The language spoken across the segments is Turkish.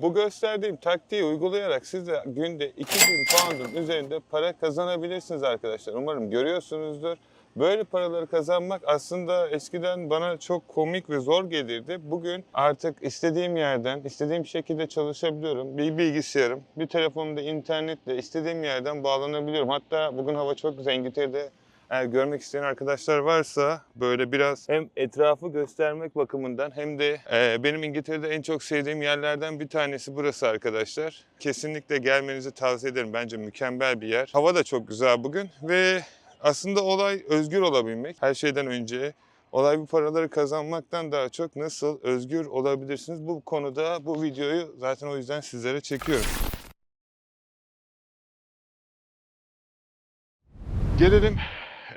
Bu gösterdiğim taktiği uygulayarak siz de günde 2000 pound'un üzerinde para kazanabilirsiniz arkadaşlar. Umarım görüyorsunuzdur. Böyle paraları kazanmak aslında eskiden bana çok komik ve zor gelirdi. Bugün artık istediğim yerden, istediğim şekilde çalışabiliyorum. Bir bilgisayarım, bir telefonumda internetle istediğim yerden bağlanabiliyorum. Hatta bugün hava çok güzel. İngiltere'de eğer görmek isteyen arkadaşlar varsa böyle biraz hem etrafı göstermek bakımından hem de e, benim İngiltere'de en çok sevdiğim yerlerden bir tanesi burası arkadaşlar. Kesinlikle gelmenizi tavsiye ederim. Bence mükemmel bir yer. Hava da çok güzel bugün ve aslında olay özgür olabilmek. Her şeyden önce olay bu paraları kazanmaktan daha çok nasıl özgür olabilirsiniz bu konuda bu videoyu zaten o yüzden sizlere çekiyorum. Gelelim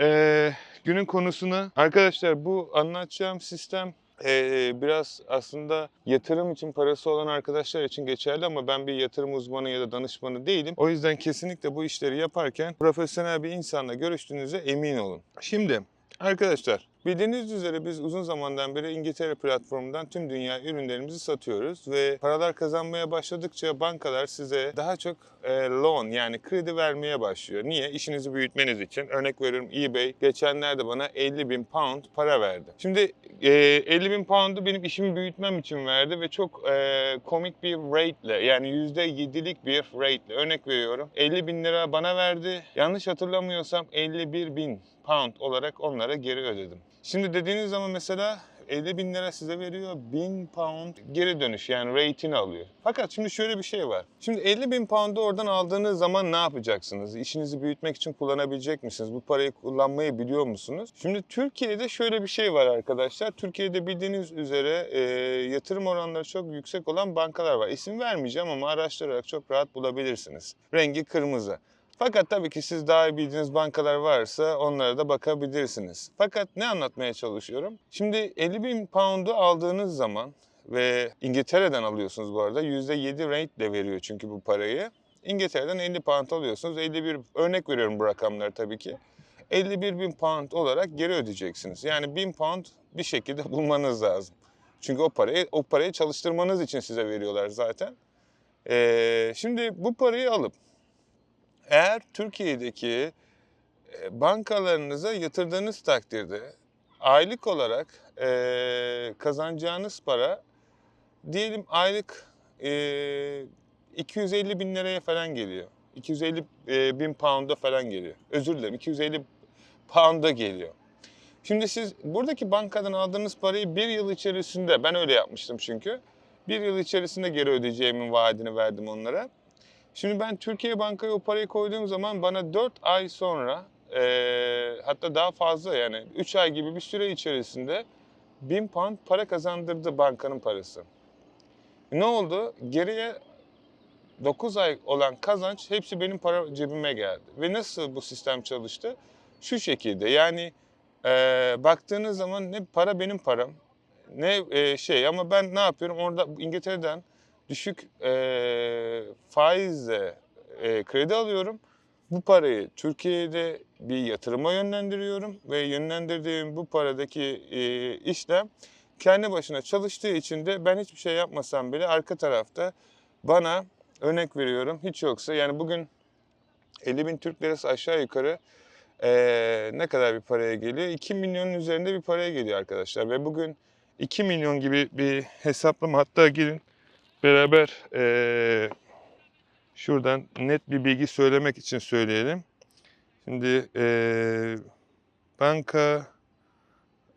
eee, günün konusuna. Arkadaşlar bu anlatacağım sistem eee, biraz aslında yatırım için parası olan arkadaşlar için geçerli ama ben bir yatırım uzmanı ya da danışmanı değilim. O yüzden kesinlikle bu işleri yaparken profesyonel bir insanla görüştüğünüze emin olun. Şimdi arkadaşlar Bildiğiniz üzere biz uzun zamandan beri İngiltere platformundan tüm dünya ürünlerimizi satıyoruz ve paralar kazanmaya başladıkça bankalar size daha çok e, loan yani kredi vermeye başlıyor. Niye? İşinizi büyütmeniz için. Örnek veriyorum eBay geçenlerde bana 50 bin pound para verdi. Şimdi e, 50 bin pound'u benim işimi büyütmem için verdi ve çok e, komik bir rate'le yani %7'lik bir rate'le örnek veriyorum. 50 bin lira bana verdi. Yanlış hatırlamıyorsam 51 bin pound olarak onlara geri ödedim. Şimdi dediğiniz zaman mesela 50 bin lira size veriyor, 1000 pound geri dönüş yani rate'ini alıyor. Fakat şimdi şöyle bir şey var. Şimdi 50 bin pound'u oradan aldığınız zaman ne yapacaksınız? İşinizi büyütmek için kullanabilecek misiniz? Bu parayı kullanmayı biliyor musunuz? Şimdi Türkiye'de şöyle bir şey var arkadaşlar. Türkiye'de bildiğiniz üzere e, yatırım oranları çok yüksek olan bankalar var. İsim vermeyeceğim ama araştırarak çok rahat bulabilirsiniz. Rengi kırmızı. Fakat tabii ki siz daha iyi bildiğiniz bankalar varsa onlara da bakabilirsiniz. Fakat ne anlatmaya çalışıyorum? Şimdi 50 bin pound'u aldığınız zaman ve İngiltere'den alıyorsunuz bu arada %7 rate ile veriyor çünkü bu parayı. İngiltere'den 50 pound alıyorsunuz. 51 örnek veriyorum bu rakamları tabii ki. 51 bin pound olarak geri ödeyeceksiniz. Yani 1000 pound bir şekilde bulmanız lazım. Çünkü o parayı o parayı çalıştırmanız için size veriyorlar zaten. Ee, şimdi bu parayı alıp eğer Türkiye'deki e, bankalarınıza yatırdığınız takdirde aylık olarak e, kazanacağınız para diyelim aylık e, 250 bin liraya falan geliyor. 250 e, bin pound'a falan geliyor. Özür dilerim 250 pound'a geliyor. Şimdi siz buradaki bankadan aldığınız parayı bir yıl içerisinde, ben öyle yapmıştım çünkü, bir yıl içerisinde geri ödeyeceğimin vaadini verdim onlara. Şimdi ben Türkiye Banka'ya o parayı koyduğum zaman bana 4 ay sonra e, hatta daha fazla yani 3 ay gibi bir süre içerisinde 1000 pound para kazandırdı bankanın parası. Ne oldu? Geriye 9 ay olan kazanç hepsi benim para cebime geldi. Ve nasıl bu sistem çalıştı? Şu şekilde yani e, baktığınız zaman ne para benim param ne e, şey ama ben ne yapıyorum orada İngiltere'den düşük e, faizle e, kredi alıyorum. Bu parayı Türkiye'de bir yatırıma yönlendiriyorum ve yönlendirdiğim bu paradaki e, işlem kendi başına çalıştığı için de ben hiçbir şey yapmasam bile arka tarafta bana örnek veriyorum hiç yoksa yani bugün 50 bin Türk lirası aşağı yukarı e, ne kadar bir paraya geliyor? 2 milyonun üzerinde bir paraya geliyor arkadaşlar ve bugün 2 milyon gibi bir hesaplama hatta gelin beraber eee, şuradan net bir bilgi söylemek için söyleyelim. Şimdi eee, banka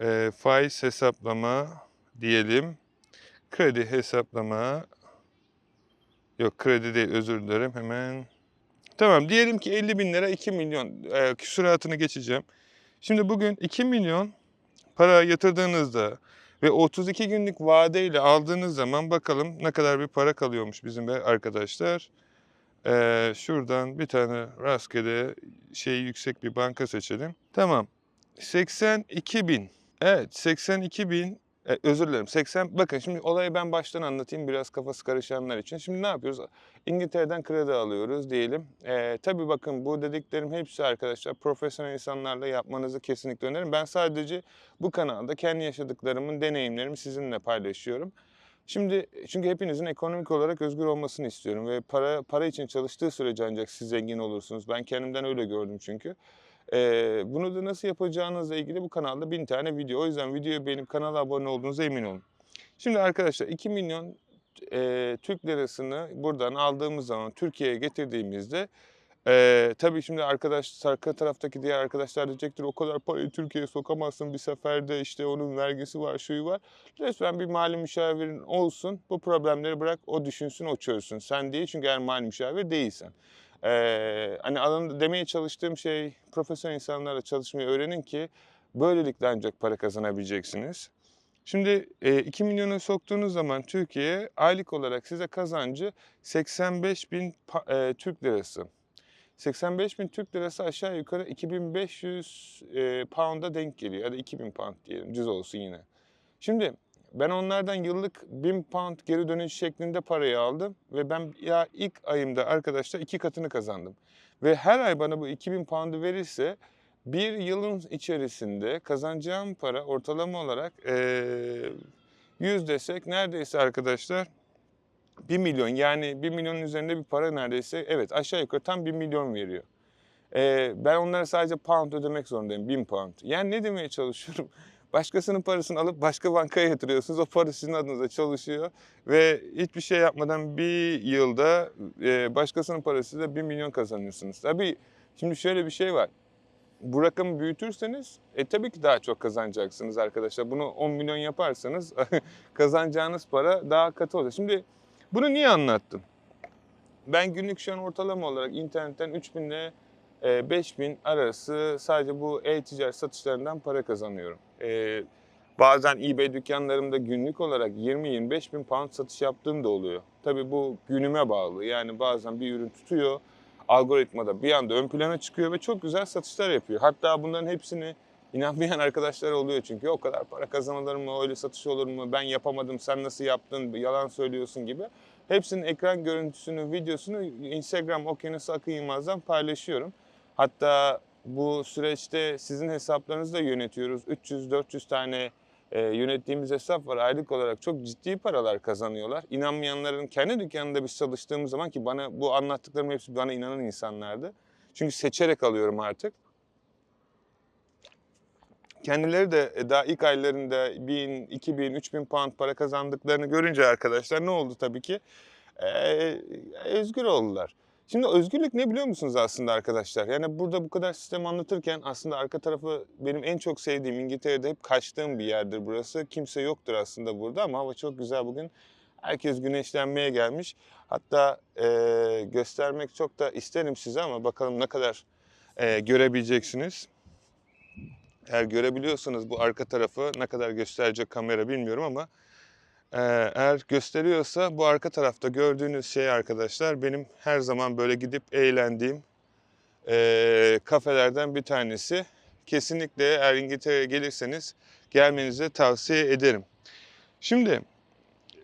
eee, faiz hesaplama diyelim. Kredi hesaplama yok kredi değil özür dilerim hemen. Tamam diyelim ki 50 bin lira 2 milyon eee küsuratını geçeceğim. Şimdi bugün 2 milyon para yatırdığınızda ve 32 günlük vadeyle aldığınız zaman bakalım ne kadar bir para kalıyormuş bizim be- arkadaşlar. Ee, şuradan bir tane rastgele şey yüksek bir banka seçelim. Tamam. 82 bin. Evet 82 bin. E, özür dilerim 80 bakın şimdi olayı ben baştan anlatayım biraz kafası karışanlar için. Şimdi ne yapıyoruz? İngiltere'den kredi alıyoruz diyelim. Ee, tabii bakın bu dediklerim hepsi arkadaşlar profesyonel insanlarla yapmanızı kesinlikle öneririm. Ben sadece bu kanalda kendi yaşadıklarımın deneyimlerimi sizinle paylaşıyorum. Şimdi çünkü hepinizin ekonomik olarak özgür olmasını istiyorum ve para para için çalıştığı sürece ancak siz zengin olursunuz. Ben kendimden öyle gördüm çünkü. Ee, bunu da nasıl yapacağınızla ilgili bu kanalda bin tane video. O yüzden videoyu beğenip kanala abone olduğunuza emin olun. Şimdi arkadaşlar 2 milyon e, Türk lirasını buradan aldığımız zaman Türkiye'ye getirdiğimizde e, tabii şimdi arkadaş arka taraftaki diğer arkadaşlar diyecektir o kadar parayı Türkiye'ye sokamazsın bir seferde işte onun vergisi var şuyu var. Resmen bir mali müşavirin olsun bu problemleri bırak o düşünsün o çözsün. Sen değil çünkü eğer mali müşavir değilsen. Ee, hani alanında demeye çalıştığım şey profesyonel insanlarla çalışmayı öğrenin ki böylelikle ancak para kazanabileceksiniz. Şimdi e, 2 milyonu soktuğunuz zaman Türkiye'ye aylık olarak size kazancı 85 bin e, Türk lirası. 85 bin Türk lirası aşağı yukarı 2500 e, pound'a denk geliyor. Ya da 2000 pound diyelim düz olsun yine. Şimdi ben onlardan yıllık 1000 pound geri dönüş şeklinde parayı aldım ve ben ya ilk ayımda arkadaşlar iki katını kazandım. Ve her ay bana bu 2000 pound'u verirse bir yılın içerisinde kazanacağım para ortalama olarak eee 100 desek neredeyse arkadaşlar 1 milyon yani 1 milyonun üzerinde bir para neredeyse evet aşağı yukarı tam 1 milyon veriyor. Ee, ben onlara sadece pound ödemek zorundayım 1000 pound. Yani ne demeye çalışıyorum? Başkasının parasını alıp başka bankaya yatırıyorsunuz. O para sizin adınıza çalışıyor ve hiçbir şey yapmadan bir yılda e, başkasının parasıyla 1 milyon kazanıyorsunuz. Tabii şimdi şöyle bir şey var. Bu rakamı büyütürseniz e, tabii ki daha çok kazanacaksınız arkadaşlar. Bunu 10 milyon yaparsanız kazanacağınız para daha katı olacak. Şimdi bunu niye anlattım? Ben günlük şu an ortalama olarak internetten 3000 ile e, 5000 arası sadece bu e-ticaret satışlarından para kazanıyorum. E, bazen eBay dükkanlarımda günlük olarak 20-25 bin pound satış yaptığım da oluyor. Tabii bu günüme bağlı. Yani bazen bir ürün tutuyor, algoritmada bir anda ön plana çıkıyor ve çok güzel satışlar yapıyor. Hatta bunların hepsini inanmayan arkadaşlar oluyor çünkü o kadar para kazanılır mı, öyle satış olur mu, ben yapamadım, sen nasıl yaptın, yalan söylüyorsun gibi. Hepsinin ekran görüntüsünü, videosunu Instagram Okyanusu Akın paylaşıyorum. Hatta bu süreçte sizin hesaplarınızı da yönetiyoruz. 300-400 tane e, yönettiğimiz hesap var. Aylık olarak çok ciddi paralar kazanıyorlar. İnanmayanların kendi dükkanında biz çalıştığımız zaman ki bana bu anlattıklarım hepsi bana inanan insanlardı. Çünkü seçerek alıyorum artık. Kendileri de e, daha ilk aylarında 1000, 2000, 3000 pound para kazandıklarını görünce arkadaşlar ne oldu tabii ki? Ee, özgür oldular. Şimdi özgürlük ne biliyor musunuz aslında arkadaşlar? Yani burada bu kadar sistem anlatırken aslında arka tarafı benim en çok sevdiğim İngiltere'de hep kaçtığım bir yerdir burası. Kimse yoktur aslında burada ama hava çok güzel bugün. Herkes güneşlenmeye gelmiş. Hatta e, göstermek çok da isterim size ama bakalım ne kadar e, görebileceksiniz. Eğer görebiliyorsanız bu arka tarafı ne kadar gösterecek kamera bilmiyorum ama eğer gösteriyorsa bu arka tarafta gördüğünüz şey arkadaşlar benim her zaman böyle gidip eğlendiğim e, kafelerden bir tanesi. Kesinlikle eğer İngiltere'ye gelirseniz gelmenizi tavsiye ederim. Şimdi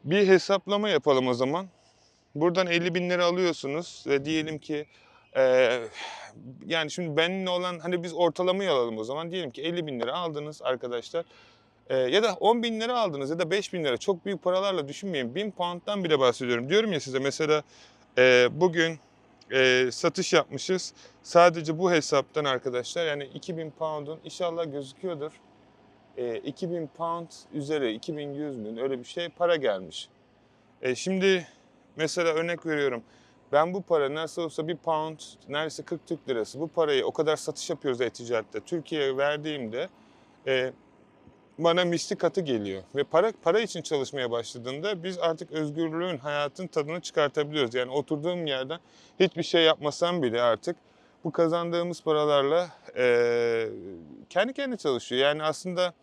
bir hesaplama yapalım o zaman. Buradan 50 bin lira alıyorsunuz ve diyelim ki e, yani şimdi benimle olan hani biz ortalamayı alalım o zaman. Diyelim ki 50 bin lira aldınız arkadaşlar. Ee, ya da 10 bin lira aldınız ya da 5 bin lira çok büyük paralarla düşünmeyin. 1000 pound'dan bile bahsediyorum. Diyorum ya size mesela e, bugün e, satış yapmışız. Sadece bu hesaptan arkadaşlar yani 2000 pound'un inşallah gözüküyordur. E, 2000 pound üzeri 2100 bin öyle bir şey para gelmiş. E, şimdi mesela örnek veriyorum. Ben bu para nasıl olsa bir pound neredeyse 40 Türk lirası. Bu parayı o kadar satış yapıyoruz e-ticarette. Türkiye'ye verdiğimde e, bana misli katı geliyor. Ve para para için çalışmaya başladığında biz artık özgürlüğün, hayatın tadını çıkartabiliyoruz. Yani oturduğum yerden hiçbir şey yapmasam bile artık bu kazandığımız paralarla e, kendi kendine çalışıyor. Yani aslında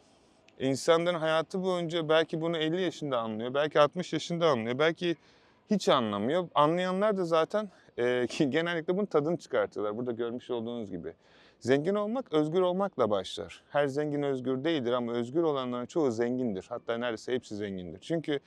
insanların hayatı boyunca belki bunu 50 yaşında anlıyor, belki 60 yaşında anlıyor, belki hiç anlamıyor. Anlayanlar da zaten e, genellikle bunun tadını çıkartıyorlar. Burada görmüş olduğunuz gibi. Zengin olmak özgür olmakla başlar. Her zengin özgür değildir ama özgür olanların çoğu zengindir. Hatta neredeyse hepsi zengindir. Çünkü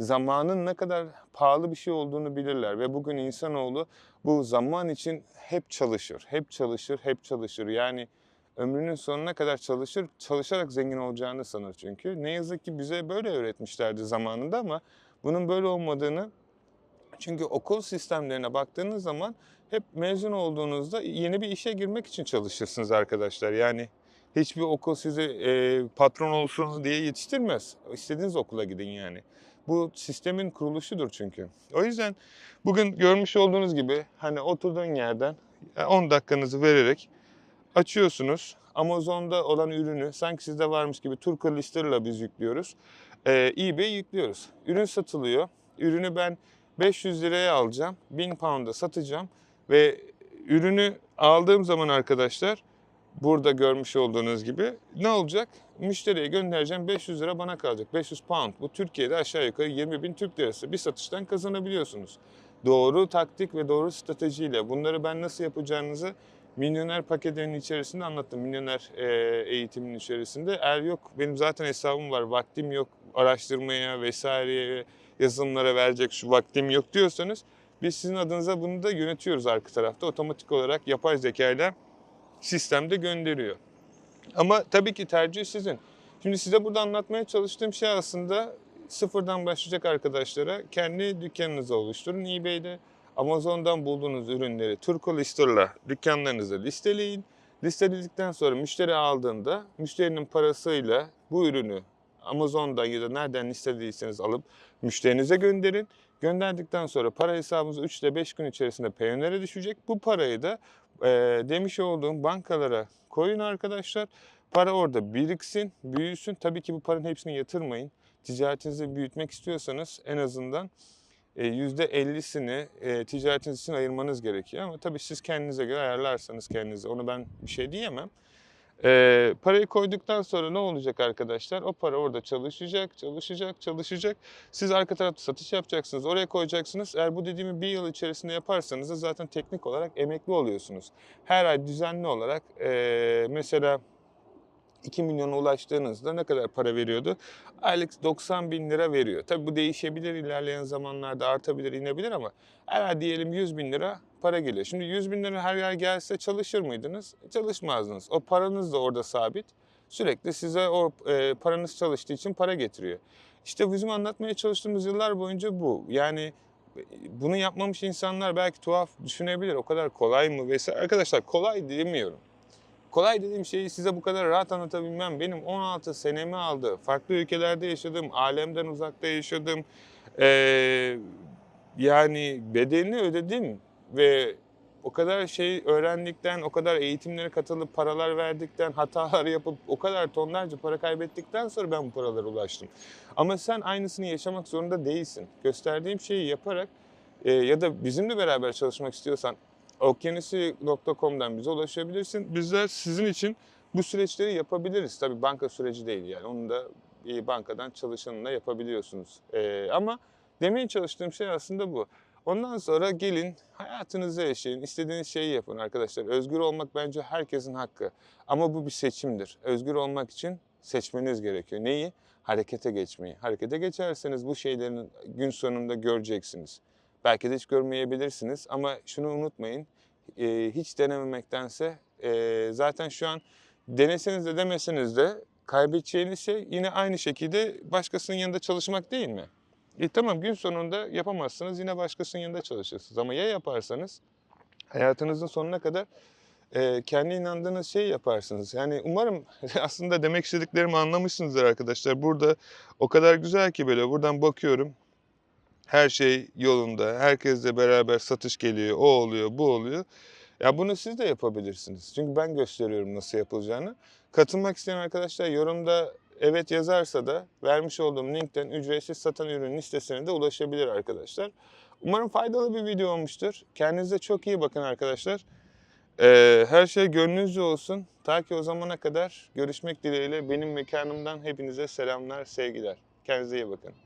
zamanın ne kadar pahalı bir şey olduğunu bilirler ve bugün insanoğlu bu zaman için hep çalışır, hep çalışır, hep çalışır. Yani ömrünün sonuna kadar çalışır, çalışarak zengin olacağını sanır çünkü. Ne yazık ki bize böyle öğretmişlerdi zamanında ama Bunun böyle olmadığını çünkü okul sistemlerine baktığınız zaman hep mezun olduğunuzda yeni bir işe girmek için çalışırsınız arkadaşlar. Yani hiçbir okul sizi e, patron olsun diye yetiştirmez. İstediğiniz okula gidin yani. Bu sistemin kuruluşudur çünkü. O yüzden bugün görmüş olduğunuz gibi hani oturduğun yerden 10 dakikanızı vererek açıyorsunuz. Amazon'da olan ürünü sanki sizde varmış gibi Turkey Lister'la biz yüklüyoruz. Ee, eBay yüklüyoruz. Ürün satılıyor. Ürünü ben 500 liraya alacağım. 1000 pound'a satacağım. Ve ürünü aldığım zaman arkadaşlar burada görmüş olduğunuz gibi ne olacak? Müşteriye göndereceğim 500 lira bana kalacak. 500 pound. Bu Türkiye'de aşağı yukarı 20 bin Türk lirası. Bir satıştan kazanabiliyorsunuz. Doğru taktik ve doğru stratejiyle bunları ben nasıl yapacağınızı Milyoner paketlerinin içerisinde anlattım. Milyoner e, eğitimin içerisinde. Eğer yok benim zaten hesabım var, vaktim yok araştırmaya vesaireye yazılımlara verecek şu vaktim yok diyorsanız biz sizin adınıza bunu da yönetiyoruz arka tarafta. Otomatik olarak yapay zeka ile sistemde gönderiyor. Ama tabii ki tercih sizin. Şimdi size burada anlatmaya çalıştığım şey aslında sıfırdan başlayacak arkadaşlara kendi dükkanınızı oluşturun. eBay'de Amazon'dan bulduğunuz ürünleri Turko Lister'la dükkanlarınızda listeleyin. Listeledikten sonra müşteri aldığında müşterinin parasıyla bu ürünü Amazon'dan ya da nereden listelediyseniz alıp müşterinize gönderin. Gönderdikten sonra para hesabınıza 3 ile 5 gün içerisinde Payoneer'e düşecek. Bu parayı da e, demiş olduğum bankalara koyun arkadaşlar. Para orada biriksin, büyüsün. Tabii ki bu paranın hepsini yatırmayın. Ticaretinizi büyütmek istiyorsanız en azından %50'sini e, ticaretiniz için ayırmanız gerekiyor. Ama tabii siz kendinize göre ayarlarsanız kendinize onu ben bir şey diyemem. E, parayı koyduktan sonra ne olacak arkadaşlar? O para orada çalışacak, çalışacak, çalışacak. Siz arka tarafta satış yapacaksınız, oraya koyacaksınız. Eğer bu dediğimi bir yıl içerisinde yaparsanız da zaten teknik olarak emekli oluyorsunuz. Her ay düzenli olarak e, mesela 2 milyona ulaştığınızda ne kadar para veriyordu? Aylık 90 bin lira veriyor. Tabii bu değişebilir ilerleyen zamanlarda artabilir inebilir ama her ay diyelim 100 bin lira para geliyor. Şimdi 100 bin lira her ay gelse çalışır mıydınız? Çalışmazdınız. O paranız da orada sabit. Sürekli size o e, paranız çalıştığı için para getiriyor. İşte bizim anlatmaya çalıştığımız yıllar boyunca bu. Yani e, bunu yapmamış insanlar belki tuhaf düşünebilir. O kadar kolay mı vesaire. Arkadaşlar kolay demiyorum. Kolay dediğim şeyi size bu kadar rahat anlatabilmem benim 16 senemi aldı. Farklı ülkelerde yaşadım, alemden uzakta yaşadım. Ee, yani bedelini ödedim ve o kadar şey öğrendikten, o kadar eğitimlere katılıp paralar verdikten, hatalar yapıp o kadar tonlarca para kaybettikten sonra ben bu paralara ulaştım. Ama sen aynısını yaşamak zorunda değilsin. Gösterdiğim şeyi yaparak e, ya da bizimle beraber çalışmak istiyorsan okyanusi.com'dan bize ulaşabilirsin. Bizler sizin için bu süreçleri yapabiliriz. Tabii banka süreci değil yani. Onu da bankadan çalışanla yapabiliyorsunuz. Ee, ama demeye çalıştığım şey aslında bu. Ondan sonra gelin hayatınızı yaşayın, istediğiniz şeyi yapın arkadaşlar. Özgür olmak bence herkesin hakkı. Ama bu bir seçimdir. Özgür olmak için seçmeniz gerekiyor. Neyi? Harekete geçmeyi. Harekete geçerseniz bu şeylerin gün sonunda göreceksiniz. Belki de hiç görmeyebilirsiniz ama şunu unutmayın. e, hiç denememektense e, zaten şu an deneseniz de demeseniz de kaybedeceğiniz şey yine aynı şekilde başkasının yanında çalışmak değil mi? E, tamam gün sonunda yapamazsınız yine başkasının yanında çalışırsınız ama ya yaparsanız hayatınızın sonuna kadar e, kendi inandığınız şeyi yaparsınız. Yani umarım aslında demek istediklerimi anlamışsınızdır arkadaşlar. Burada o kadar güzel ki böyle buradan bakıyorum her şey yolunda. Herkesle beraber satış geliyor. O oluyor, bu oluyor. Ya bunu siz de yapabilirsiniz. Çünkü ben gösteriyorum nasıl yapılacağını. Katılmak isteyen arkadaşlar yorumda evet yazarsa da vermiş olduğum linkten ücretsiz satan ürün listesine de ulaşabilir arkadaşlar. Umarım faydalı bir video olmuştur. Kendinize çok iyi bakın arkadaşlar. Ee, her şey gönlünüzce olsun. Ta ki o zamana kadar görüşmek dileğiyle benim mekanımdan hepinize selamlar, sevgiler. Kendinize iyi bakın.